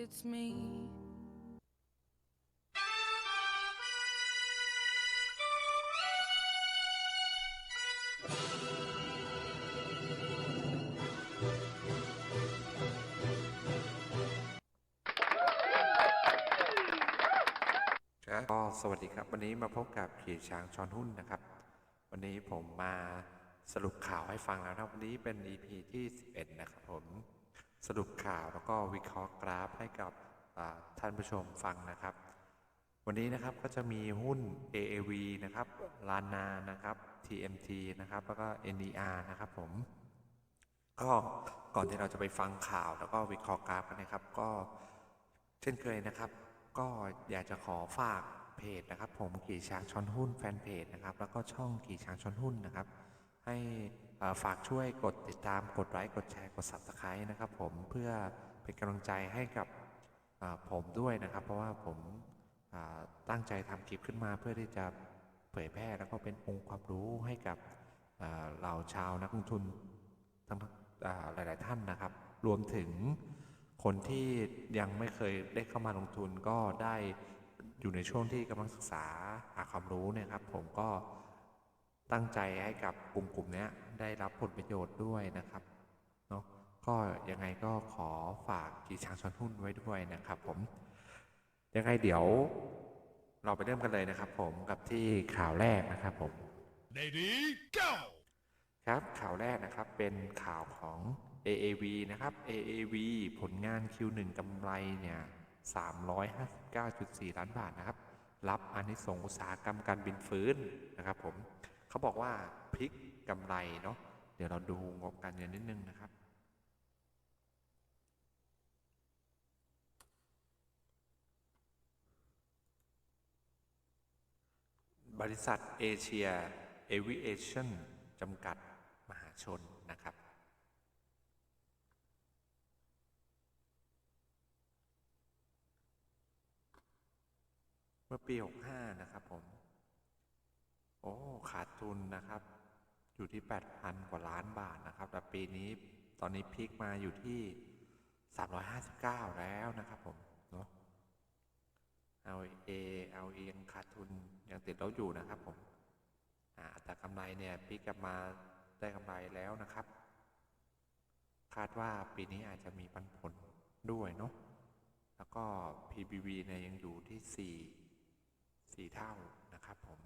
it's me. ครับก็สวัสดีครับ วันนี้มาพบกับขี่ช้างชอนหุ้นนะครับ วันนี้ผมมาสรุปข่าวให้ฟังแล้วนะวันนี้เป็น EP ที่ 11 นะครับผม สรุปข่าวแล้วก็วิเคราะห์กราฟให้กับท่านผู้ชมฟังนะครับ วันนี้นะครับก็จะมีหุ้น AAV นะครับลานานะครับ TMT นะครับแล้วก็ NER นะครับผมก็ก่อนที่เราจะไปฟังข่าวแล้วก็วิเคราะห์กราฟกันนะครับ ก็เช่นเคยนะครับ ก็อยากจะขอฝากเพจนะครับ ผมขี่ช้างช้อนหุ้นแฟนเพจนะครับ แล้วก็ช่องขี่ช้างช้อนหุ้นนะครับ ให้ ฝากช่วยกดติดตามกดไลค์กดแชร์กด subscribe นะครับผมเพื่อเป็นกำลังใจให้กับผมด้วยนะครับ เพราะว่าผมตั้งใจทำคลิปขึ้นมาเพื่อที่จะเผยแพร่แล้วก็เป็นองค์ความรู้ให้กับเอ่อเราชาวนักลงทุนทั้งหลาย ๆ ท่านนะครับ รวมถึงคนที่ยังไม่เคยได้เข้ามาลงทุนก็ได้อยู่ในช่วงที่กำลังศึกษาหาความรู้เนี่ยครับ ผมก็ ตั้งใจให้กับกลุ่มกลุ่มๆเนี้ยได้รับผลประโยชน์ด้วยนะครับเนาะก็ยังไงก็ขอฝากกีช้างชอนหุ้นไว้ด้วยนะครับ ผม ยังไงเดี๋ยวเราไปเริ่มกันเลยนะครับ ผมกับที่ข่าวแรกนะครับ ผม Lady, go! ครับข่าวแรกนะครับเป็นข่าวของ AAV นะครับ AAV ผลงาน Q1 กำไรเนี่ย359.4 ล้านบาทนะครับ รับอานิสงส์อุตสาหกรรมการบินฟื้นนะครับ ผม เขาบอกว่าพลิกกำไรเนาะเดี๋ยวเราดูงบการเงินนิดนึงนะครับบริษัทเอเชียเอวิเอชั่นจำกัดมหาชนนะครับ เมื่อปี 65 นะครับผม โอ้ขาดทุนนะครับ อยู่ที่ 8,000 กว่าล้านบาทนะครับ แต่ปีนี้ตอนนี้พีคมาอยู่ที่ 359 แล้วนะครับผมเนาะ LA LA ยังขาดทุนยังติดลบอยู่นะครับผมอ่าอัตรากำไรเนี่ยพลิกกลับมาได้กำไรแล้วนะครับ คาดว่าปีนี้อาจจะมีปันผลด้วยเนาะแล้วก็ PBV เนี่ยยังอยู่ที่ 4 4 เท่านะครับผม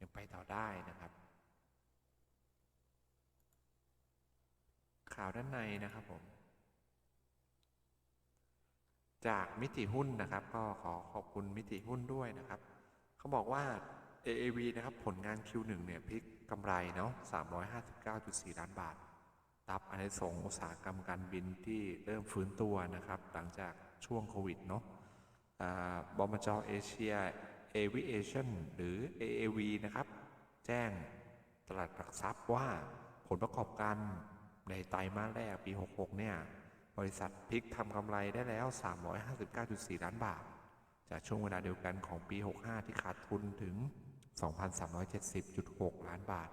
ยังไปต่อได้นะครับข่าวด้านในนะครับผม จากมิติหุ้นนะครับ ก็ขอขอบคุณมิติหุ้นด้วยนะครับ เขาบอกว่า AAV นะครับ ผลงาน Q1 เนี่ยพลิกกำไรเนาะ359.4 ล้านบาทรับอันสงส์อุตสาหกรรมการบินที่เริ่มฟื้นตัวนะครับ หลังจากช่วงโควิดเนาะบอมจเอเชีย Aviation หรือ AAV นะครับ แจ้งตลาดหลักทรัพย์ว่าผลประกอบการในไตรมาสแรกปี 66 เนี่ย บริษัทพลิกทำกำไรได้แล้ว 359.4 ล้านบาท จากช่วงเวลาเดียวกันของปี 65 ที่ขาดทุนถึง 2,370.6 ล้านบาท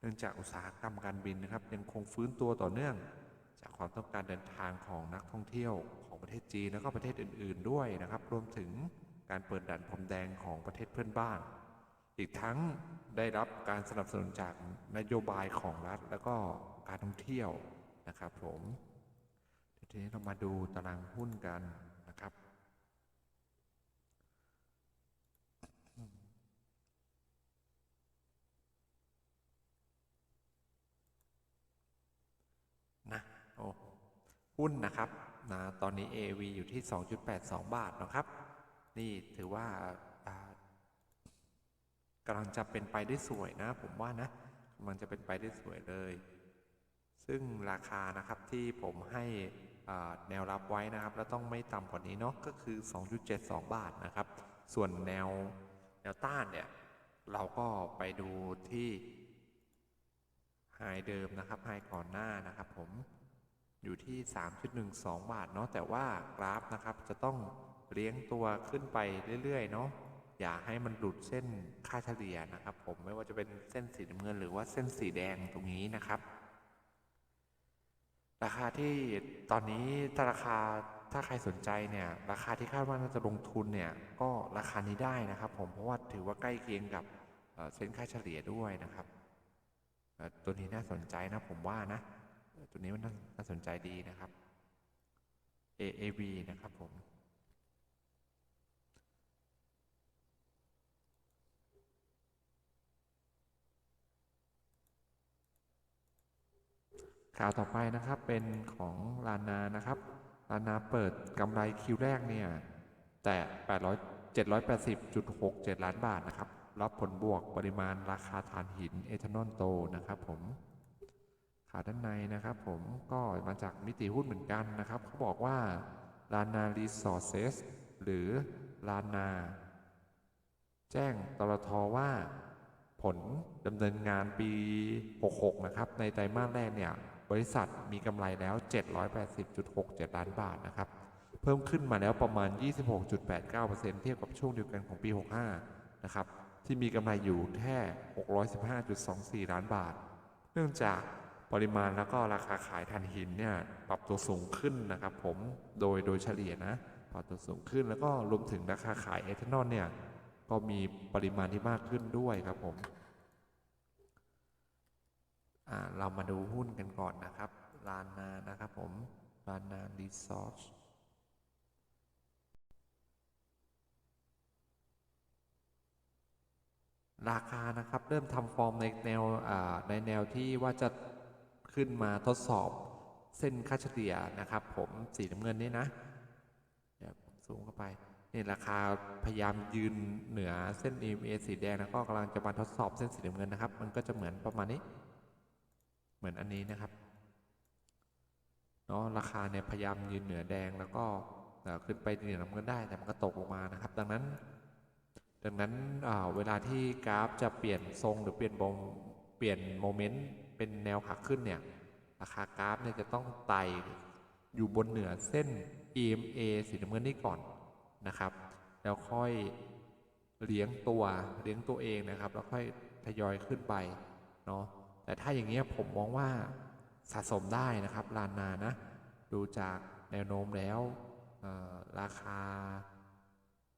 เนื่องจากอุตสาหกรรมการบินนะครับ ยังคงฟื้นตัวต่อเนื่อง จากความต้องการเดินทางของนักท่องเที่ยวของประเทศจีนแล้วก็ประเทศอื่น ๆ ด้วยนะครับ รวมถึง การเปิดด่านพรมแดงของประเทศเพื่อนบ้าน อีกทั้งได้รับการสนับสนุนจากนโยบายของรัฐ แล้วก็การท่องเที่ยวนะครับผมทีนี้เรามาดูตารางหุ้นกันนะครับ นะโอ้หุ้นนะครับนะตอนนี้ AV อยู่ที่ 2.82 บาทนะครับ นี่ถือว่ากำลังจะเป็นไปได้สวยนะ ผมว่านะกำลังจะเป็นไปได้สวยเลย ซึ่งราคานะครับที่ผมให้แนวรับไว้นะครับ แล้วต้องไม่ต่ำกว่านี้เนาะก็คือ 2.72 บาทนะครับ ส่วนแนวแนวต้านเนี่ยเราก็ไปดูที่ไฮเดิมนะครับไฮก่อนหน้านะครับ ผมอยู่ที่ 3.12 บาทเนาะแต่ว่ากราฟนะครับจะต้อง เลี้ยงตัวขึ้นไปเรื่อยๆเนาะอย่าให้มันหลุดเส้นค่าเฉลี่ยนะครับ ผมไม่ว่าจะเป็นเส้นสีน้ำเงินหรือว่าเส้นสีแดงตรงนี้นะครับ ราคาที่ตอนนี้ถ้าราคาถ้าใครสนใจเนี่ยราคาที่คาดว่าน่าจะลงทุนเนี่ยก็ราคานี้ได้นะครับ ผมเพราะว่าถือว่าใกล้เคียงกับเส้นค่าเฉลี่ยด้วยนะครับตัวนี้น่าสนใจนะผมว่านะตัวนี้มันน่าสนใจดีนะครับ AAV นะครับผม ข่าวต่อไปนะครับเป็นของลานานะครับลานาเปิดกำไรคิวแรกเนี่ยแต่ 800 780.67 ล้านบาทนะครับ รับผลบวกปริมาณราคาถ่านหินเอทานอลโตนะครับผมข่าวด้านในนะครับผมก็มาจากมิติหุ้นเหมือนกันนะครับ เขาบอกว่าลานารีสอร์เซสหรือลานา แจ้งตลทว่าผลดำเนินงานปี 66 นะครับ ในไตรมาสแรกเนี่ย บริษัทมีกำไรแล้ว 780.67 ล้านบาทนะครับ เพิ่มขึ้นมาแล้วประมาณ 26.89%เทียบกับช่วงเดียวกันของปี 65 นะครับ ที่มีกำไรอยู่แค่ 615.24 ล้านบาท เนื่องจากปริมาณแล้วก็ราคาขายถ่านหินเนี่ยปรับตัวสูงขึ้นนะครับผมโดยโดยเฉลี่ยนะปรับตัวสูงขึ้นแล้วก็รวมถึงราคาขายเอทานอลเนี่ยก็มีปริมาณที่มากขึ้นด้วยครับผม เรามาดูหุ้นกันก่อนนะครับลานานะครับผมลานารีสอร์ทราคานะครับเริ่มทำฟอร์มในแนวในแนวที่ว่าจะขึ้นมาทดสอบเส้นค่าเฉลี่ยนะครับ ผมสีน้ำเงินนี่นะเดี๋ยวผมซูมเข้าไปนี่ราคาพยายามยืนเหนือเส้น EMA สีแดงแล้วก็กำลังจะมาทดสอบเส้นสีน้ำเงินนะครับ มันก็จะเหมือนประมาณนี้ มือนอันนี้นะครับเนาะราคาเนี่ยพยายามยืนเหนือแดงแล้วก็ขึ้นไปเหนือน้ำเงินได้แต่มันก็ตกลงมานะครับ ดังนั้น ดังนั้นเวลาที่กราฟจะเปลี่ยนทรงหรือเปลี่ยนโมเปลี่ยนโมเมนต์เป็นแนวขาขึ้นเนี่ยราคากราฟเนี่ยจะต้องไต่อยู่บนเหนือเส้น EMA สีน้ำเงินนี่ก่อนนะครับ แล้วค่อยเลี้ยงตัวเลี้ยงตัวเองนะครับ แล้วค่อยทยอยขึ้นไปเนาะ แต่ถ้าอย่างเงี้ยผมมองว่าสะสมได้นะครับลานนานะ ดูจากแนวโน้มแล้วราคา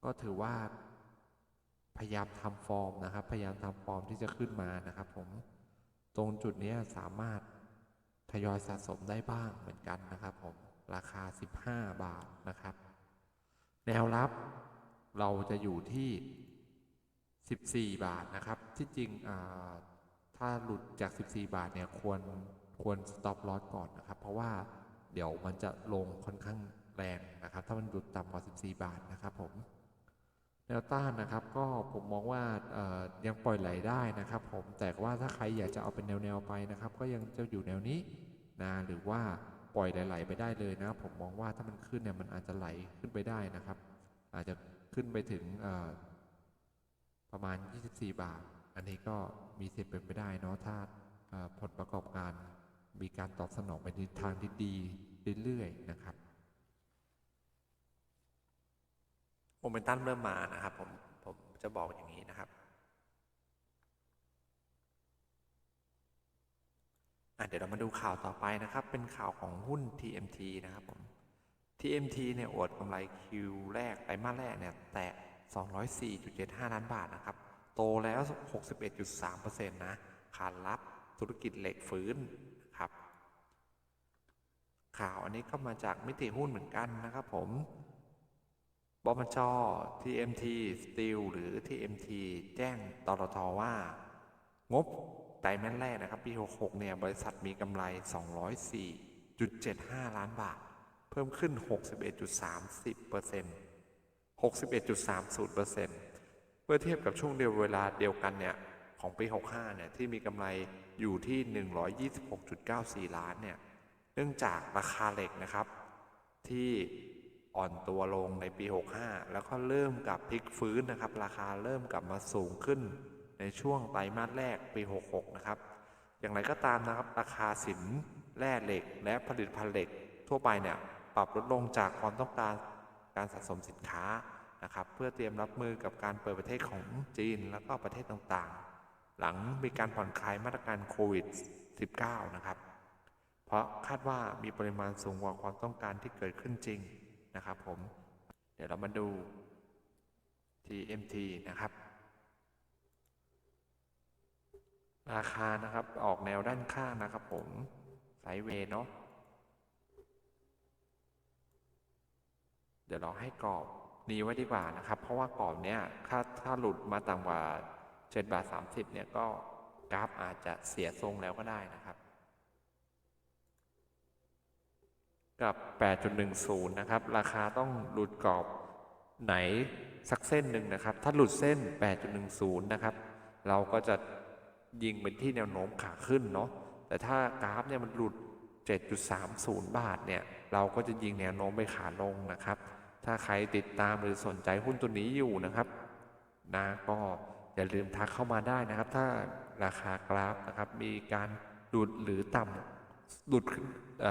ก็ถือว่า พยายามทำฟอร์มนะครับ พยายามทำฟอร์มที่จะขึ้นมานะครับ ผมตรงจุดนี้สามารถทยอยสะสมได้บ้างเหมือนกันนะครับ ผมราคา 15 บาทนะครับ แนวรับเราจะอยู่ที่ 14 บาทนะครับ ที่จริงอ่า ถ้าหลุดจาก 14 บาทเนี่ยควรควร stop loss ก่อนนะครับ เพราะว่าเดี๋ยวมันจะลงค่อนข้างแรงนะครับ ถ้ามันหลุดต่ำกว่า 14 บาทนะครับผมแนวต้านนะครับก็ผมมองว่าเอ่อยังปล่อยไหลได้นะครับ ผมแต่ว่าถ้าใครอยากจะเอาเป็นแนวๆไปนะครับ ก็ยังจะอยู่แนวนี้นะหรือว่าปล่อยไหลๆไปได้เลยนะผมมองว่าถ้ามันขึ้นเนี่ยมันอาจจะไหลขึ้นไปได้นะครับ อาจจะขึ้นไปถึงเอ่อประมาณ 24 บาท อันนี้ก็มีสิทธิ์เป็นไปได้เนาะถ้าผลประกอบการมีการตอบสนองไปในทางที่ดีเรื่อยๆนะครับโมเมนตัมเริ่มมานะครับผมผมจะบอกอย่างนี้นะครับเดี๋ยวเรามาดูข่าวต่อไปนะครับ เป็นข่าวของหุ้น TMT นะครับผม TMT เนี่ยอวดกำไรคิวแรกไตรมาสแรกเนี่ยแตะ204.75 ล้านบาทนะครับ โตแล้ว 61.3%นะขานรับธุรกิจเหล็กฟื้นนะครับข่าวอันนี้ก็มาจากมิติหุ้นเหมือนกันนะครับผมบมจ TMT Steel หรือ TMT แจ้งตรทว่า งบไตรมาสแรกนะครับ ปี 66 เนี่ย บริษัทมีกำไร 204.75 ล้านบาท เพิ่มขึ้น 61.30% 61.30% มื่อเทียบกับช่วงเดียวเวลาเดียวกันเนี่ยของปี 65 เนี่ยที่มีกำไรอยู่ที่ 126.94 ล้านเนี่ยเนื่องจากราคาเหล็กนะครับ ที่อ่อนตัวลงในปี 65 แล้วก็เริ่มกลับพลิกฟื้นนะครับ ราคาเริ่มกลับมาสูงขึ้นในช่วงไตรมาสแรกปี 66 นะครับ อย่างไรก็ตามนะครับ ราคาสินแร่เหล็ก และผลิตภัณฑ์เหล็กทั่วไปเนี่ยปรับลดลงจากความต้องการการสะสมสินค้า นะครับเพื่อเตรียมรับมือกับการเปิดประเทศของจีน แล้วก็ประเทศต่างๆ หลังมีการผ่อนคลายมาตรการโควิด -19 นะครับ เพราะคาดว่ามีปริมาณสูงกว่าความต้องการที่เกิดขึ้นจริงนะครับผม เดี๋ยวเรามาดู TMT นะครับ ราคานะครับออกแนวด้านข้างนะครับผมไซเวย์เนาะเดี๋ยวเราให้กรอบ นี้ไว้ดีกว่านะครับ เพราะว่ากรอบเนี้ยถ้าถ้าหลุดมาต่ำกว่า7บาท30เนี่ยก็กราฟอาจจะเสียทรงแล้วก็ได้นะครับ กับ 8.10 นะครับ ราคาต้องหลุดกรอบไหนสักเส้นหนึ่งนะครับ ถ้าหลุดเส้น 8.10 นะครับ เราก็จะยิงเป็นที่แนวโน้มขาขึ้นเนาะ แต่ถ้ากราฟเนี่ยมันหลุด 7.30 บาทเนี่ย เราก็จะยิงแนวโน้มไปขาลงนะครับ ถ้าใครติดตามหรือสนใจหุ้นตัวนี้อยู่นะครับนะก็อย่าลืมทักเข้ามาได้นะครับ ถ้าราคากราฟนะครับ มีการดุดหรือต่ำดุดขึ้นเ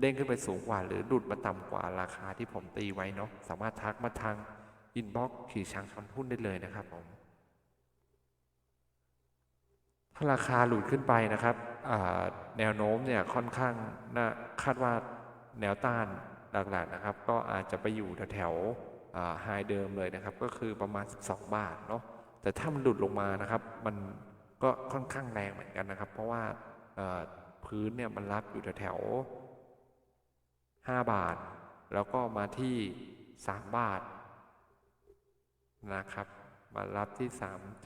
เด้งขึ้นไปสูงกว่า หรือดุดมาต่ำกว่าราคาที่ผมตีไว้เนาะสามารถทักมาทางอินบ็อกซ์ขี่ช้างชอนหุ้นได้เลยนะครับผมถ้าราคาหลุดขึ้นไปนะครับแนวโน้มเนี่ยค่อนข้างน่าคาดว่าแนวต้าน หลักๆนะครับ ก็อาจจะไปอยู่แถวๆไฮเดิมเลยนะครับ ก็คือประมาณ 12 บาทเนาะแต่ถ้ามันหลุดลงมานะครับ มันก็ค่อนข้างแรงเหมือนกันนะครับ เพราะว่าพื้นเนี่ยมันรับอยู่แถวๆ5บาท แล้วก็มาที่ 3 บาทนะครับ มารับที่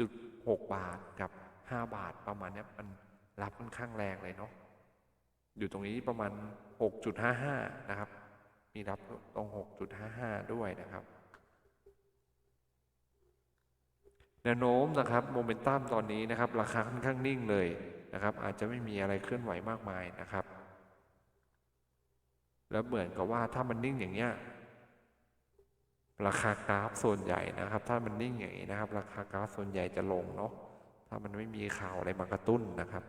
3.6 บาทกับ 5 บาทประมาณนี้มันรับค่อนข้างแรงเลยเนาะอยู่ตรงนี้ประมาณ 6.55 นะครับ มีรับตรง 6.55 ด้วยนะครับแนวโน้มนะครับโมเมนตัมตอนนี้นะครับ ราคาค่อนข้างนิ่งเลยนะครับ อาจจะไม่มีอะไรเคลื่อนไหวมากมายนะครับ แล้วเหมือนกับว่าถ้ามันนิ่งอย่างเงี้ยราคากราฟส่วนใหญ่นะครับ ถ้ามันนิ่งอย่างนี้นะครับ ราคากราฟส่วนใหญ่จะลงเนาะถ้ามันไม่มีข่าวอะไรมากระตุ้นนะครับ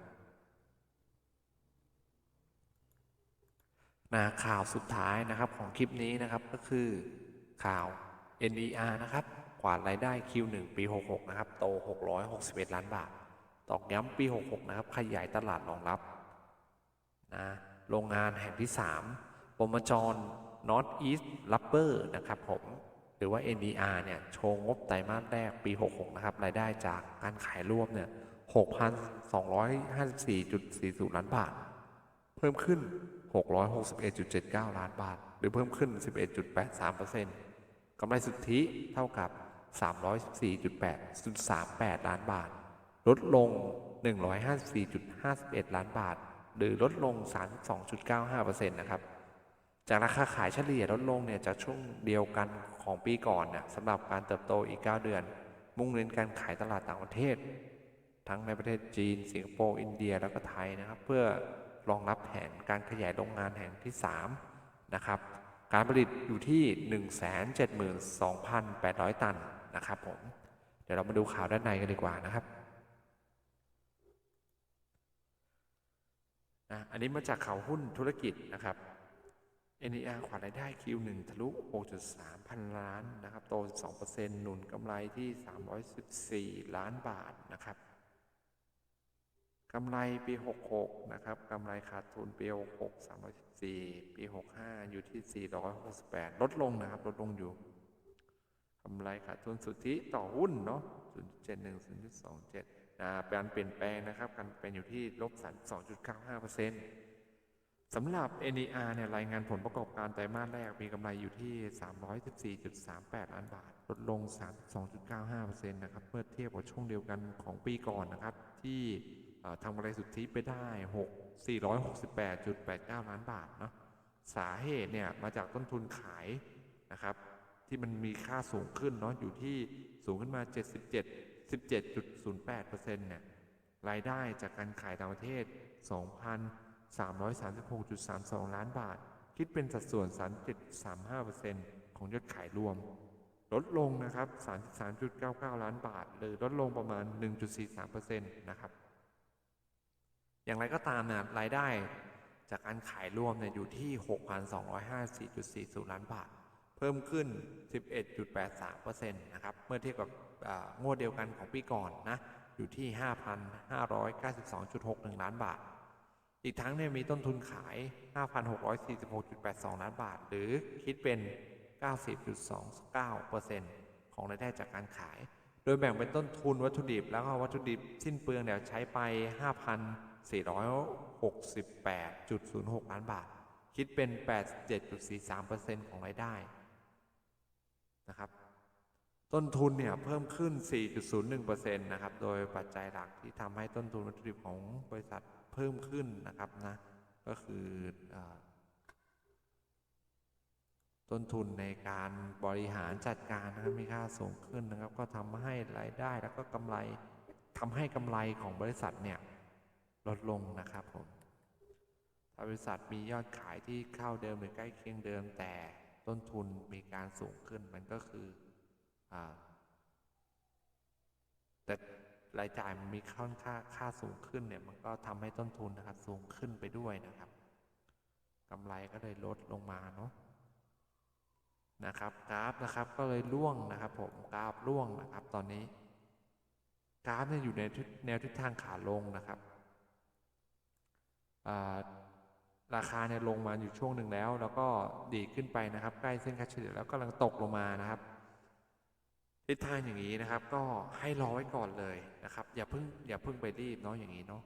นะข่าวสุดท้ายนะครับของคลิปนี้นะครับก็คือข่าว NER นะครับกวาดรายได้ Q1 ปี 66 นะครับ โต 661 ล้านบาท ตอกย้ำปี 66 นะครับ ขยายตลาดรองรับนะโรงงานแห่งที่ 3ปมจร North East Rubber นะครับผม หรือว่า NDR เนี่ย โชว์งบไตรมาสแรกปี 66 นะครับ รายได้จากการขายรวมเนี่ย 6,254.40 ล้านบาท เพิ่มขึ้น 661.79 ล้านบาท หรือเพิ่มขึ้น 11.83%กำไรสุทธิเท่ากับ 314.838 ล้านบาท ลดลง 154.51 ล้านบาท หรือลดลง 32.95%นะครับ จากราคาขายเฉลี่ยลดลงเนี่ยจากช่วงเดียวกันของปีก่อนเนี่ยสำหรับการเติบโตอีก 9 เดือน มุ่งเน้นการขายตลาดต่างประเทศ ทั้งในประเทศจีน สิงคโปร์ อินเดีย แล้วก็ไทยนะครับ เพื่อ รองรับแผนการขยายโรงงานแห่งที่ 3 นะครับ การผลิตอยู่ที่ 172,800 ตันนะครับผม เดี๋ยวเรามาดูข่าวด้านในกันดีกว่านะครับนะอันนี้มาจากข่าวหุ้นธุรกิจนะครับ NER ขวารายได้ Q1 ทะลุ 6.3 พันล้านนะครับ โต 2%หนุนกำไรที่ 314 ล้านบาทนะครับ กำไรปี 66 นะครับกำไรขาดทุนปี 66 314 ปี 65 อยู่ที่ 468 ลดลงนะครับ ลดลงอยู่กำไรขาดทุนสุทธิต่อหุ้นเนาะ0.71 0.27นะการเปลี่ยนแปลงนะครับการเป็นอยู่ที่ลบ32.95%สำหรับ NER เนี่ยรายงานผลประกอบการไตรมาสแรกมีกำไรอยู่ที่ 314.38 ล้านบาท ลดลง 32.95%นะครับเมื่อเทียบกับช่วงเดียวกันของปีก่อนนะครับที่ ทำกำไรสุทธิไปได้ 6 468.89 ล้านบาทเนาะสาเหตุเนี่ยมาจากต้นทุนขายนะครับที่มันมีค่าสูงขึ้นเนาะอยู่ที่สูงขึ้นมา 77 17.08%เนี่ยรายได้จากการขายต่างประเทศ 2,336.32 ล้านบาท คิดเป็นสัดส่วน 37.35%ของยอดขายรวม ลดลงนะครับ 33.99 ล้านบาท หรือลดลงประมาณ 1.43%นะครับ อย่างไรก็ตามเนี่ยรายได้จากการขายรวมเนี่ยอยู่ที่ 6,254.40 ล้านบาท เพิ่มขึ้น 11.83%นะครับ เมื่อเทียบกับงวดเดียวกันของปีก่อนนะ อยู่ที่ 5,592.61 ล้านบาท อีกทั้งเนี่ยมีต้นทุนขาย 5,646.82 ล้านบาท หรือคิดเป็น 90.29%ของรายได้จากการขาย โดยแบ่งเป็นต้นทุนวัตถุดิบ แล้วก็วัตถุดิบสิ้นเปลืองเนี่ยใช้ไป 468.06 ล้านบาท คิดเป็น 87.43%ของรายได้นะครับ ต้นทุนเนี่ยเพิ่มขึ้น 4.01%นะครับ โดยปัจจัยหลักที่ทำให้ต้นทุนวัตถุดิบของบริษัทเพิ่มขึ้นนะครับนะก็คืออต้นทุนในการบริหารจัดการนะครับมีค่าสูงขึ้นนะครับ ก็ทำให้รายได้แล้วก็กำไรทำให้กำไรของบริษัทเนี่ย ลดลงนะครับผมถ้าบริษัทมียอดขายที่เข้าเดิมหรือใกล้เคียงเดิม แต่ต้นทุนมีการสูงขึ้นมันก็คืออแต่รายจ่ายมันมีค่าค่าค่าสูงขึ้นเนี่ยมันก็ทำให้ต้นทุนนะครับสูงขึ้นไปด้วยนะครับกำไรก็เลยลดลงมาเนาะนะครับกราฟนะครับก็เลยร่วงนะครับ ผมกราฟร่วงนะครับ ตอนนี้กราฟเนี่ยอยู่ในแนวทิศทางขาลงนะครับ ราคาเนี่ยลงมาอยู่ช่วงหนึ่งแล้ว แล้วก็ดีขึ้นไปนะครับ ใกล้เส้นค่าเฉลี่ยแล้วกำลังตกลงมานะครับทิศทางอย่างนี้นะครับ ก็ให้รอไว้ก่อนเลยนะครับ อย่าเพิ่งอย่าเพิ่งไปรีบเนาะอย่างนี้เนาะ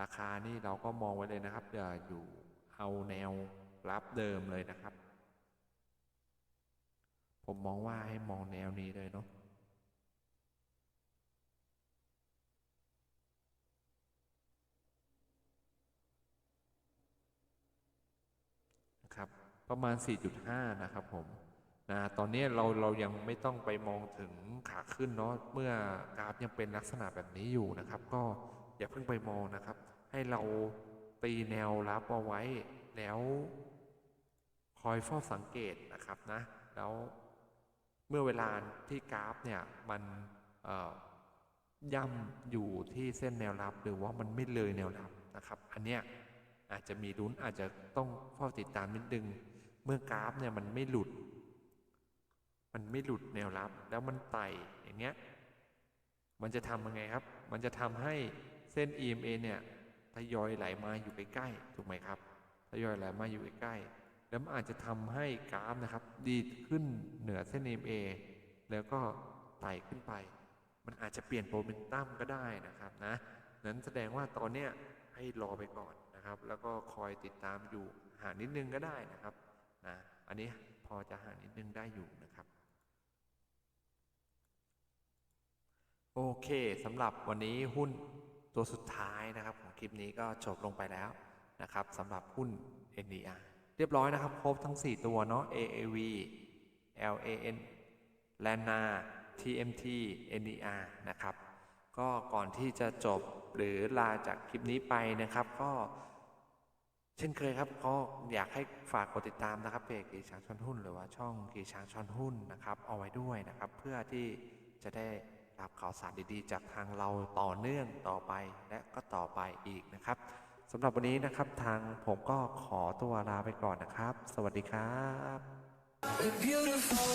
ราคานี่เราก็มองไว้เลยนะครับอย่าอยู่เอาแนวรับเดิมเลยนะครับ ผมมองว่าให้มองแนวนี้เลยเนาะ นะครับ ประมาณ 4.5 นะครับผมนะตอนนี้เราเรายังไม่ต้องไปมองถึงขาขึ้นเนาะเมื่อกราฟยังเป็นลักษณะแบบนี้อยู่นะครับ ก็อย่าเพิ่งไปมองนะครับ ให้เราตีแนวรับเอาไว้แล้วคอยเฝ้าสังเกตนะครับนะแล้วเมื่อเวลาที่กราฟเนี่ยมันย่ำอยู่ที่เส้นแนวรับหรือว่ามันไม่เลยแนวรับนะครับ อันเนี้ยอาจจะมีลุ้นอาจจะต้องเฝ้าติดตามนิดนึง เมื่อกราฟเนี่ยมันไม่หลุด มันไม่หลุดแนวรับ แล้วมันไต่อย่างเงี้ย มันจะทำยังไงครับ มันจะทำให้เส้น EMA เนี่ยทยอยไหลมาอยู่ใกล้ๆถูกไหมครับทยอยไหลมาอยู่ใกล้ๆแล้วมันอาจจะทำให้กราฟนะครับ ดีขึ้นเหนือเส้น EMA แล้วก็ไต่ขึ้นไป มันอาจจะเปลี่ยนโมเมนตัมก็ได้นะครับนะนั้นแสดงว่าตอนเนี้ยให้รอไปก่อนนะครับ แล้วก็คอยติดตามอยู่ห่างนิดนึงก็ได้นะครับ นะอันนี้พอจะห่างนิดนึงได้อยู่นะครับ โอเคสำหรับวันนี้หุ้นตัวสุดท้ายนะครับ ของคลิปนี้ก็จบลงไปแล้วนะครับสำหรับหุ้น NDR เรียบร้อยนะครับ ครบทั้ง 4 ตัวเนาะ AAV LAN Lana TMT NDR นะครับ ก็ก่อนที่จะจบหรือลาจากคลิปนี้ไปนะครับ ก็ เช่นเคยครับก็อยากให้ฝากกดติดตามนะครับเพจกีช้างชอนหุ้น หรือว่าช่องกีช้างชอนหุ้นนะครับเอาไว้ด้วยนะครับ เพื่อที่จะได้รับข่าวสารดีๆ จากทางเราต่อเนื่องต่อไปและก็ต่อไปอีกนะครับสำหรับวันนี้นะครับทางผมก็ขอตัวลาไปก่อนนะครับ สวัสดีครับ Beautiful.